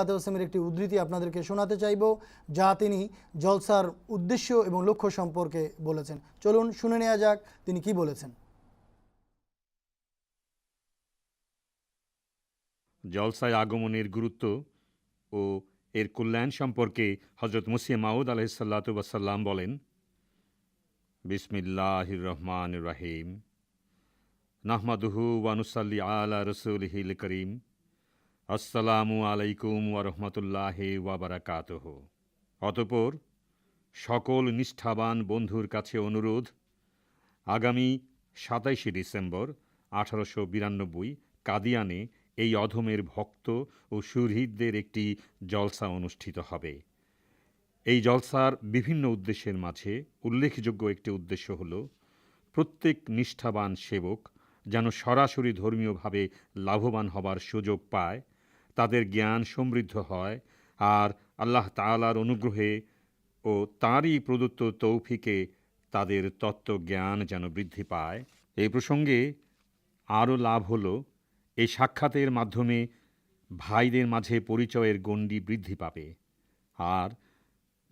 আলাইসালামের একটি উদ্ধৃতি আপনাদেরকে শোনাতে চাইব, যা তিনি জলসার উদ্দেশ্য এবং লক্ষ্য সম্পর্কে বলেছেন। চলুন শুনে নেওয়া যাক তিনি কি বলেছেন। জলসায় আগমনের গুরুত্ব ও এর কল্যাণ সম্পর্কে হজরত মুসিয়া মাউদ আলহিসাল্লাতু ওয়াসাল্লাম বলেন, বিসমিল্লাহির রহমান রাহিম, নাহমাদুহু ওয়ানুসাল্লি আলা রসুল হিল করিম আসসালামু আলাইকুম ওয়া রহমতুল্লাহ ওয়াবারাকাতহ অতপর সকল নিষ্ঠাবান বন্ধুর কাছে অনুরোধ, আগামী সাতাইশে ডিসেম্বর আঠারোশো বিরানব্বই কাদিয়ানে এই অধমের ভক্ত ও সুহৃদদের একটি জলসা অনুষ্ঠিত হবে। এই জলসার বিভিন্ন উদ্দেশ্যের মাঝে উল্লেখযোগ্য একটি উদ্দেশ্য হল, প্রত্যেক নিষ্ঠাবান সেবক যেন সরাসরি ধর্মীয়ভাবে লাভবান হবার সুযোগ পায় তাদের জ্ঞান সমৃদ্ধ হয় আর আল্লাহ তাআলার অনুগ্রহে ও তাঁরই প্রদত্ত তৌফিকে তাদের তত্ত্বজ্ঞান যেন বৃদ্ধি পায়। এই প্রসঙ্গে আরও লাভ হল, এই সাক্ষাতের মাধ্যমে ভাইদের মাঝে পরিচয়ের গণ্ডি বৃদ্ধি পাবে আর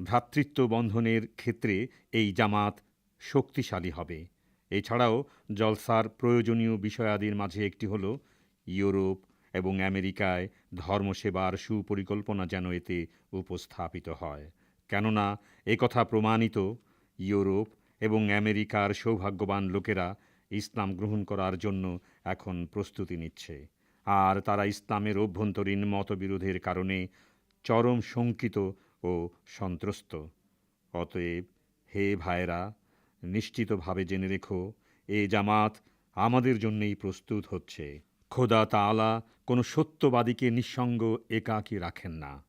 ভ্রাতৃত্ব বন্ধনের ক্ষেত্রে এই জামাত শক্তিশালী হবে। এছাড়াও জলসার প্রয়োজনীয় বিষয়াদির মাঝে একটি হল ইউরোপ এবং আমেরিকায় ধর্মসেবার সুপরিকল্পনা যেন এতে উপস্থাপিত হয়। কেননা একথা প্রমাণিত, ইউরোপ এবং আমেরিকার সৌভাগ্যবান লোকেরা ইসলাম গ্রহণ করার জন্য এখন প্রস্তুতি নিচ্ছে। আর তারা ইসলামের অভ্যন্তরীণ মতবিরোধের কারণে চরম শঙ্কিত ও সন্ত্রস্ত। অতএব, হে ভাইরা নিশ্চিতভাবে জেনে রেখো, এ জামাত আমাদের জন্যেই প্রস্তুত হচ্ছে। খোদা তাআলা কোনো সত্যবাদীকে নিঃসঙ্গ একাকী রাখেন না।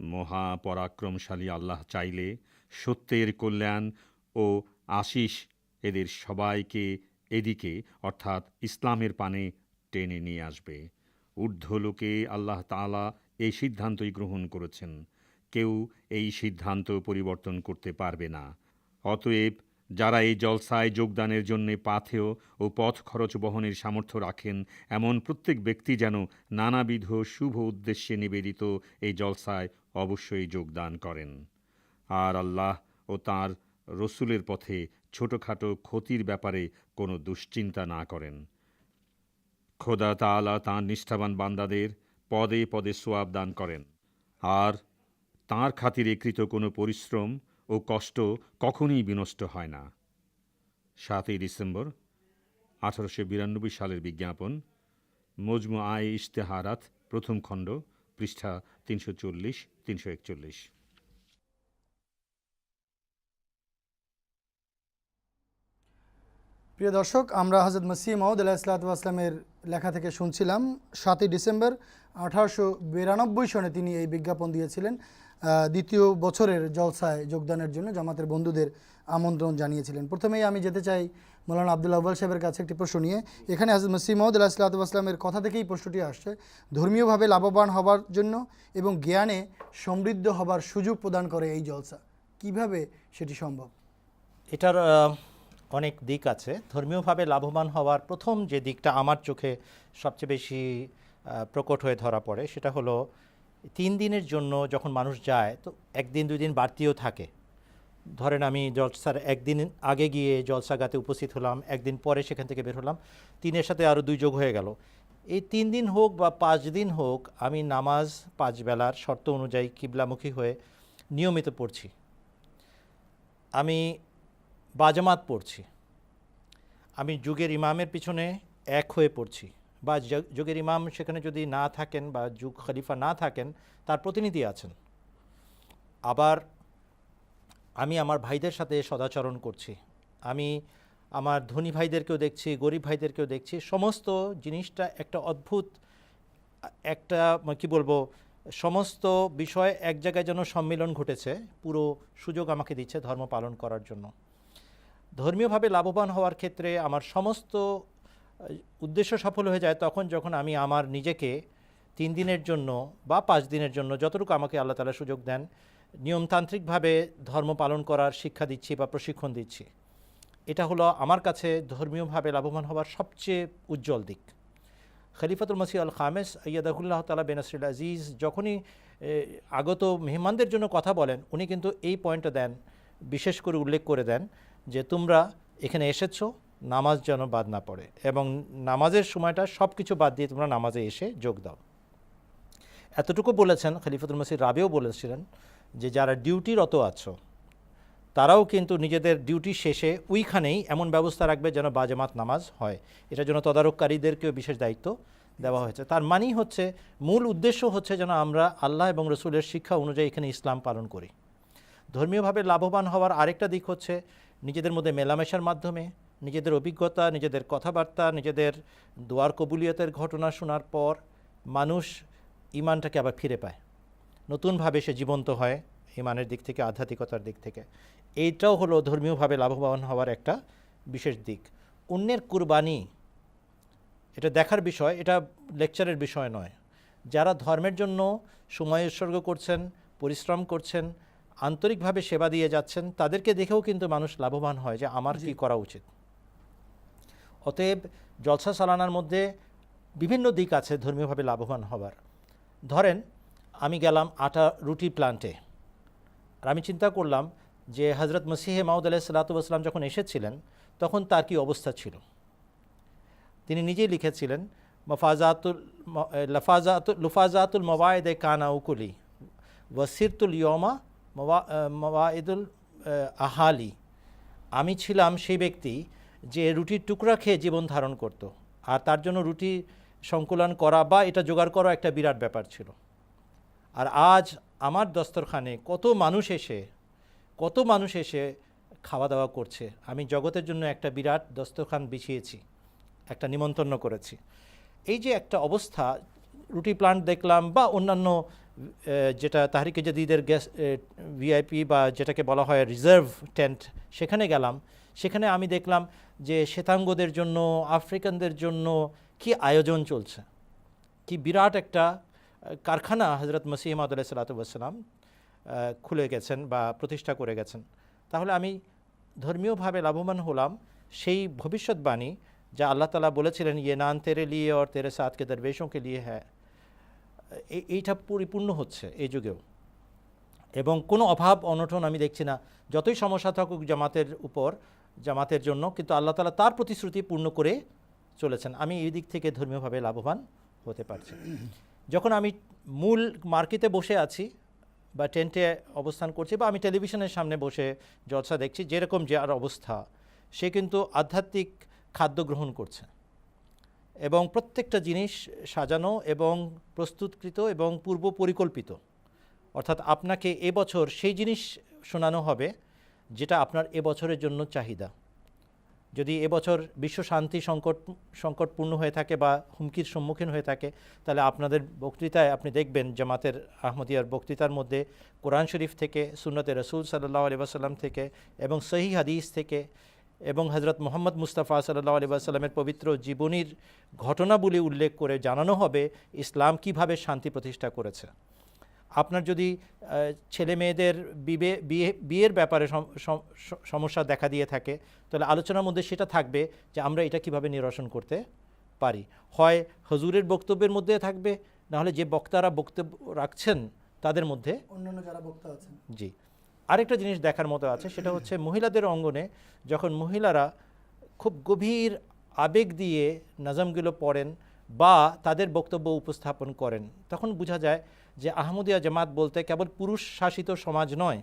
মহা পরাক্রমশালী আল্লাহ চাইলে সত্যের কল্যাণ ও আশিস এদের সবাইকে এদিকে, অর্থাৎ ইসলামের পানে টেনে নিয়ে আসবে। ঊর্ধ্বলোকে আল্লাহ তাআলা এই সিদ্ধান্তই গ্রহণ করেছেন। কেউ এই সিদ্ধান্ত পরিবর্তন করতে পারবে না। অতএব যারা এই জলসায় যোগদানের জন্য পাথেয় ও পথ খরচ বহনের সামর্থ্য রাখেন, এমন প্রত্যেক ব্যক্তি যেন নানাবিধ শুভ উদ্দেশ্যে নিবেদিত এই জলসায় অবশ্যই যোগদান করেন। আর আল্লাহ ও তার রসুলের পথে ছোটোখাটো ক্ষতির ব্যাপারে কোনো দুশ্চিন্তা না করেন। খোদা তাআলা তাঁর নিষ্ঠাবান বান্দাদের পদে পদে সোয়াব দান করেন। আর তাঁর খাতিরে কৃত কোনো পরিশ্রম ও কষ্ট কখনই বিনষ্ট হয় না। সাতই ডিসেম্বর, আঠারোশো বিরানব্বই সালের বিজ্ঞাপন, মজমু আয় ইশতেহারাত, প্রথম খণ্ড, পৃষ্ঠা তিনশো চল্লিশ, তিনশো একচল্লিশ। প্রিয় দর্শক, আমরা হজরত মসিহ মাউদ আলাহিসাল্লামের লেখা থেকে শুনছিলাম, সাতই ডিসেম্বর, আঠারোশো বিরানব্বই সনে তিনি এই বিজ্ঞাপন দিয়েছিলেন। দ্বিতীয় বছরের জলসায় যোগদানের জন্য জামাতের বন্ধুদের আমন্ত্রণ জানিয়েছিলেন। প্রথমেই আমি যেতে চাই মৌলানা আবদুল্লাহ আব্বাল সাহেবের কাছে একটি প্রশ্ন নিয়ে। এখানে হজরত মসিহ মাউদ আলাহিসাল্লামের কথা থেকেই প্রশ্নটি আসছে। ধর্মীয়ভাবে লাভবান হবার জন্য এবং জ্ঞানে সমৃদ্ধ হবার সুযোগ প্রদান করে এই জলসা। কীভাবে সেটি সম্ভব? এটার অনেক দিক আছে। ধর্মীয়ভাবে লাভবান হওয়ার প্রথম যে দিকটা আমার চোখে সবচেয়ে বেশি প্রকট হয়ে ধরা পড়ে সেটা হলো তিন দিনের জন্য যখন মানুষ যায়, তো একদিন দুই দিন বাড়তিও থাকে। ধরেন আমি জলসার একদিন আগে গিয়ে জলসাগাতে উপস্থিত হলাম, একদিন পরে সেখান থেকে বের হলাম, তিনের সাথে আরও দুই যোগ হয়ে গেল। এই তিন দিন হোক বা পাঁচ দিন হোক, আমি নামাজ পাঁচ বেলার শর্ত অনুযায়ী কিবলামুখী হয়ে নিয়মিত পড়ছি। আমি বাজামাত পড়ছি। আমি যুগের ইমামের পিছনে এক হয়ে পড়ছি। বা যুগের ইমাম সেখানে যদি না থাকেন বা যুগ খলিফা না থাকেন, তার প্রতিনিধি আছেন। আবার আমি আমার ভাইদের সাথে সদাচরণ করছি। আমি আমার ধনী ভাইদেরকেও দেখছি, গরিব ভাইদেরকেও দেখছি, সমস্ত জিনিসটা একটা অদ্ভুত, একটা, কি বলব, সমস্ত বিষয় এক জায়গায় যেন সম্মিলন ঘটেছে, পুরো সুযোগ আমাকে দিচ্ছে ধর্ম পালন করার জন্য। ধর্মীয়ভাবে লাভবান হওয়ার ক্ষেত্রে আমার সমস্ত উদ্দেশ্য সফল হয়ে যায় তখন যখন আমি আমার নিজেকে তিন দিনের জন্য বা পাঁচ দিনের জন্য যতটুকু আমাকে আল্লাহ তালা সুযোগ দেন, নিয়মতান্ত্রিকভাবে ধর্ম পালন করার শিক্ষা দিচ্ছি বা প্রশিক্ষণ দিচ্ছি। এটা হলো আমার কাছে ধর্মীয়ভাবে লাভবান হওয়ার সবচেয়ে উজ্জ্বল দিক। খলিফাতুল মসিহ আল খামেস ইয়াদাহুল্লাহ তালা বেনাসরুল আজিজ যখনই আগত মেহমানদের জন্য কথা বলেন, উনি কিন্তু এই পয়েন্টটা দেন, বিশেষ করে উল্লেখ করে দেন যে তোমরা এখানে এসেছ নামাজ যেন বাদ না পড়ে এবং নামাজের সময়টা সব কিছু বাদ দিয়ে তোমরা নামাজে এসে যোগ দাও। এতটুকু বলেছেন খলিফাতুল মসিদ রাবেও বলেছিলেন যে, যারা ডিউটিরত আছো, তারাও কিন্তু নিজেদের ডিউটি শেষে ওইখানেই এমন ব্যবস্থা রাখবে যেন বাজেমাত নামাজ হয়। এটার জন্য তদারককারীদেরকেও বিশেষ দায়িত্ব দেওয়া হয়েছে। তার মানেই হচ্ছে, মূল উদ্দেশ্য হচ্ছে যেন আমরা আল্লাহ এবং রসুলের শিক্ষা অনুযায়ী এখানে ইসলাম পালন করি। ধর্মীয়ভাবে লাভবান হওয়ার আরেকটা দিক হচ্ছে নিজেদের মধ্যে মেলামেশার মাধ্যমে নিজেদের অভিজ্ঞতা নিজেদের কথাবার্তা নিজেদের দোয়ার কবুলিয়তের ঘটনা শোনার পর মানুষ ইমানটাকে আবার ফিরে পায়। নতুনভাবে সে জীবন্ত হয় ইমানের দিক থেকে আধ্যাত্মিকতার দিক থেকে। এইটাও হলো ধর্মীয়ভাবে লাভবান হওয়ার একটা বিশেষ দিক। অন্যের কুরবানি এটা দেখার বিষয় এটা লেকচারের বিষয় নয়। যারা ধর্মের জন্য সময় উৎসর্গ করছেন পরিশ্রম করছেন আন্তরিকভাবে সেবা দিয়ে যাচ্ছেন তাদেরকে দেখেও কিন্তু মানুষ লাভবান হয় যে আমার কি করা উচিত। অতএব জলসা সালানার মধ্যে বিভিন্ন দিক আছে ধর্মীয়ভাবে লাভবান হবার। ধরেন আমি গেলাম আটা রুটি প্লান্টে আর আমি চিন্তা করলাম যে হজরত মসিহে মাউদ আলাহ সাল্লাতাম যখন এসেছিলেন তখন তার কি অবস্থা ছিল? তিনি নিজেই লিখেছিলেন মফাজাতুল লফাজাতুল লুফাজাতুল মওয়ায়েদ কানা উকুলি ওয়াসিরতুল ইয়মা এ, আহালি। আমি ছিলাম সেই ব্যক্তি যে রুটির টুকরা খেয়ে জীবন ধারণ করত। আর তার জন্য রুটি সংকুলন করা বা এটা জোগাড় করা একটা বিরাট ব্যাপার ছিল। আর আজ আমার দস্তরখানে কত মানুষ এসে, কত মানুষ এসে খাওয়া দাওয়া করছে, আমি জগতের জন্য একটা বিরাট দস্তরখান বিছিয়েছি, একটা নিমন্ত্রণ করেছি। এই যে একটা অবস্থা, রুটি প্লান্ট দেখলাম বা অন্যান্য যেটা তাহরিকে জাদিদের গ্যাস ভিআইপি বা যেটাকে বলা হয় রিজার্ভ টেন্ট সেখানে গেলাম। সেখানে আমি দেখলাম যে শ্বেতাঙ্গদের জন্য, আফ্রিকানদের জন্য কি আয়োজন চলছে। কি বিরাট একটা কারখানা হজরত মসিহমাদ আলাই সালাতাম খুলে গেছেন বা প্রতিষ্ঠা করে গেছেন। তাহলে আমি ধর্মীয়ভাবে লাভবান হলাম সেই ভবিষ্যৎবাণী যা আল্লাহ তালা বলেছিলেন ইয়ে নান তেরে লিয়ে অর তেরে সাতকে দরবেশোকে লিয়ে হ্যাঁ এইটা পরিপূর্ণ হচ্ছে এই যুগেও। এবং কোনো অভাব, অনটন আমি দেখছি না। যতই সমস্যা থাকুক জামাতের উপর জামাতের জন্য, কিন্তু আল্লাহ তালা তার প্রতিশ্রুতি পূর্ণ করে চলেছেন। আমি এই দিক থেকে ধর্মীয়ভাবে লাভবান হতে পারছি। যখন আমি মূল মার্কেটে বসে আছি বা টেন্টে অবস্থান করছি বা আমি টেলিভিশনের সামনে বসে জলসা দেখছি, যেরকম যার অবস্থা, সে কিন্তু আধ্যাত্মিক খাদ্য গ্রহণ করছে এবং প্রত্যেকটা জিনিস সাজানো এবং প্রস্তুতকৃত এবং পূর্ব পরিকল্পিত অর্থাৎ আপনাকে এবছর সেই জিনিস শোনানো হবে যেটা আপনার এবছরের জন্য চাহিদা। যদি এবছর বিশ্ব শান্তি সংকট, সংকটপূর্ণ হয়ে থাকে বা হুমকির সম্মুখীন হয়ে থাকে, তাহলে আপনাদের বক্তৃতায় আপনি দেখবেন জামাতের আহমদিয়ার বক্তৃতার মধ্যে কোরআন শরীফ থেকে, সুন্নতে রসুল সাল্লাহ আলি থেকে এবং সহি হাদিস থেকে এবং হজরত মোহাম্মদ মুস্তাফা সাল্লাহ আলি পবিত্র জীবনীর ঘটনাবলী উল্লেখ করে জানানো হবে ইসলাম কীভাবে শান্তি প্রতিষ্ঠা করেছে। আপনার যদি ছেলে মেয়েদের বিবে বিয়ে বিয়ের ব্যাপারে সমস্যা দেখা দিয়ে থাকে তাহলে আলোচনার মধ্যে সেটা থাকবে যে আমরা এটা কীভাবে নিরসন করতে পারি। হয় হজুরের বক্তব্যের মধ্যে থাকবে নাহলে যে বক্তারা বক্তব্য রাখছেন তাদের মধ্যে অন্যান্য যারা বক্তা আছেন। জি। আরেকটা জিনিস দেখার মতো আছে সেটা হচ্ছে মহিলাদের অঙ্গনে যখন মহিলারা খুব গভীর আবেগ দিয়ে নাজামগুলো পড়েন বা তাদের বক্তব্য উপস্থাপন করেন। তখন বোঝা যায় যে আহমদিয়া জামাত বলতে কেবল পুরুষ শাসিত সমাজ নয়,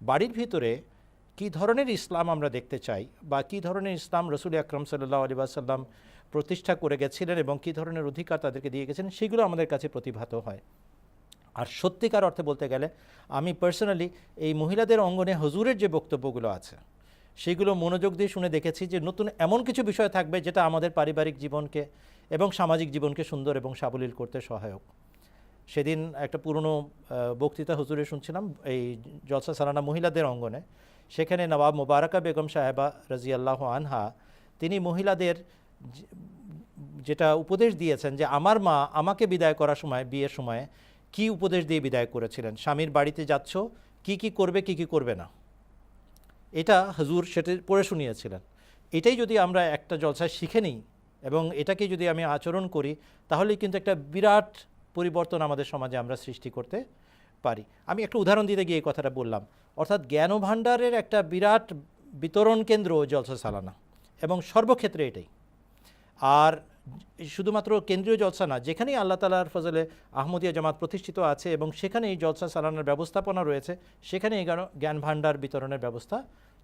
বাড়ির ভিতরে কী ধরনের ইসলাম আমরা দেখতে চাই বা কী ধরনের ইসলাম রসুল আকরম সাল্লাহ আলী সাল্লাম প্রতিষ্ঠা করে গেছিলেন এবং কী ধরনের অধিকার তাদেরকে দিয়ে গেছেন, সেগুলো আমাদের কাছে প্রতিভাত হয়। আর সত্যিকার অর্থে বলতে গেলে, আমি পার্সোনালি এই মহিলাদের অঙ্গনে হজুরের যে বক্তব্যগুলো আছে সেগুলো মনোযোগ দিয়ে শুনে দেখেছি যে নতুন এমন কিছু বিষয় থাকবে যেটা আমাদের পারিবারিক জীবনকে এবং সামাজিক জীবনকে সুন্দর এবং সাবলীল করতে সহায়ক। সেদিন একটা পুরনো বক্তৃতা হুজুরে শুনছিলাম এই জলসা সালানা মহিলাদের অঙ্গনে। সেখানে নবাব মোবারকা বেগম সাহেবা রাজিয়াল্লাহ আনহা, তিনি মহিলাদের যেটা উপদেশ দিয়েছেন যে আমার মা আমাকে বিদায় করার সময়, বিয়ের সময় কি উপদেশ দিয়ে বিদায় করেছিলেন? স্বামীর বাড়িতে যাচ্ছ, কি কি করবে, কি কি করবে না? এটা হুজুর সেটা পড়ে শুনিয়েছিলেন। এটাই যদি আমরা একটা জলসায় শিখে নিই এবং এটাকে যদি আমি আচরণ করি, তাহলেই কিন্তু একটা বিরাট পরিবর্তন আমাদের সমাজে আমরা সৃষ্টি করতে পারি। আমি একটা উদাহরণ দিতে গিয়ে এই কথাটা বললাম। অর্থাৎ জ্ঞান ভাণ্ডারের একটা বিরাট বিতরণ কেন্দ্র জলসা সালানা এবং সর্বক্ষেত্রে এটাই। আর শুধুমাত্র কেন্দ্রীয় জলসা না, যেখানেই আল্লাহ তালার ফজলে আহমদিয়া জামাত প্রতিষ্ঠিত আছে এবং সেখানে এই জলসা চালানোর ব্যবস্থাপনা রয়েছে সেখানে এই জ্ঞান ভাণ্ডার বিতরণের ব্যবস্থা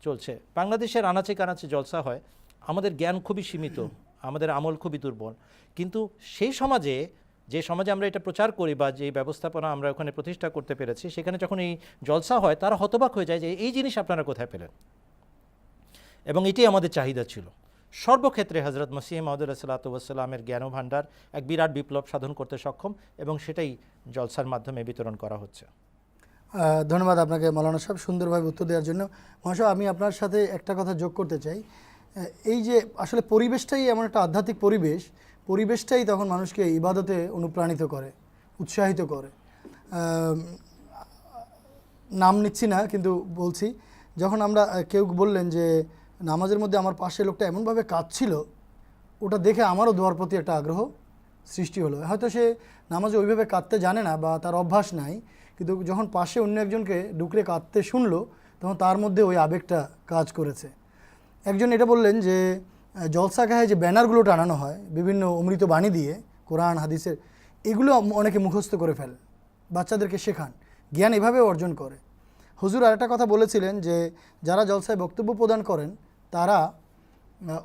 চলছে। বাংলাদেশের আনাচে কানাচে জলসা হয়, আমাদের জ্ঞান খুবই সীমিত, আমাদের আমল খুবই দুর্বল। কিন্তু সেই সমাজে, যে সমাজে আমরা এটা প্রচার করি বা যে ব্যবস্থাপনা আমরা ওখানে প্রতিষ্ঠা করতে পেরেছি, সেখানে যখন এই জলসা হয়, তারা হতবাক হয়ে যায় যে, এই জিনিস আপনারা কোথায় পেলেন? এবং এটি আমাদের চাহিদা ছিল। সর্বক্ষেত্রে হজরত মসিহ মাহদুল্লাহ সাল্লাতামের জ্ঞান ভাণ্ডার এক বিরাট বিপ্লব সাধন করতে সক্ষম এবং সেটাই জলসার মাধ্যমে বিতরণ করা হচ্ছে। ধন্যবাদ আপনাকে মৌলানা সাহেব সুন্দরভাবে উত্তর দেওয়ার জন্য। মহাশয়, আমি আপনার সাথে একটা কথা যোগ করতে চাই। এই যে আসলে পরিবেশটাই এমন একটা আধ্যাত্মিক পরিবেশ, পরিবেশটাই তখন মানুষকে ইবাদতে অনুপ্রাণিত করে, উৎসাহিত করে। নাম নিচ্ছি না, কিন্তু বলছি, যখন আমরা কেউ বললেন যে নামাজের মধ্যে আমার পাশে লোকটা এমনভাবে কাঁদছিল, ওটা দেখে আমারও দোয়ার প্রতি একটা আগ্রহ সৃষ্টি হলো। হয়তো সে নামাজে ওইভাবে কাঁদতে জানে না বা তার অভ্যাস নাই। কিন্তু যখন পাশে অন্য একজনকে ডুকরে কাঁদতে শুনলো, তখন তার মধ্যে ওই আবেগটা কাজ করেছে। একজন এটা বললেন যে জলসা গায়ে যে ব্যানারগুলো টানানো হয়, বিভিন্ন অমৃত বাণী দিয়ে, কোরআন, হাদিসের, এগুলো অনেকে মুখস্থ করে ফেলে, বাচ্চাদেরকে শেখান, জ্ঞান এভাবে অর্জন করে। হুজুর আরেকটা কথা বলেছিলেন যে, যারা জলসায় বক্তব্য প্রদান করেন, তারা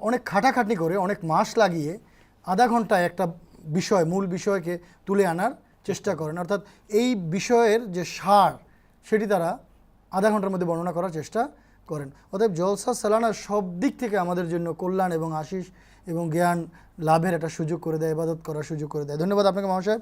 অনেক খাটাখাটনি করে, অনেক মাস লাগিয়ে আধা ঘন্টায় একটা বিষয়, মূল বিষয়কে তুলে আনার চেষ্টা করেন। অর্থাৎ এই বিষয়ের যে সার, সেটি তারা আধা ঘণ্টার মধ্যে বর্ণনা করার চেষ্টা করেন। অতএব জলসা, সালানা সব দিক থেকে আমাদের জন্য কল্যাণ এবং আশিস এবং জ্ঞান লাভের একটা সুযোগ করে দেয়, ইবাদত করার সুযোগ করে দেয়। ধন্যবাদ আপনাকে মহাশয়।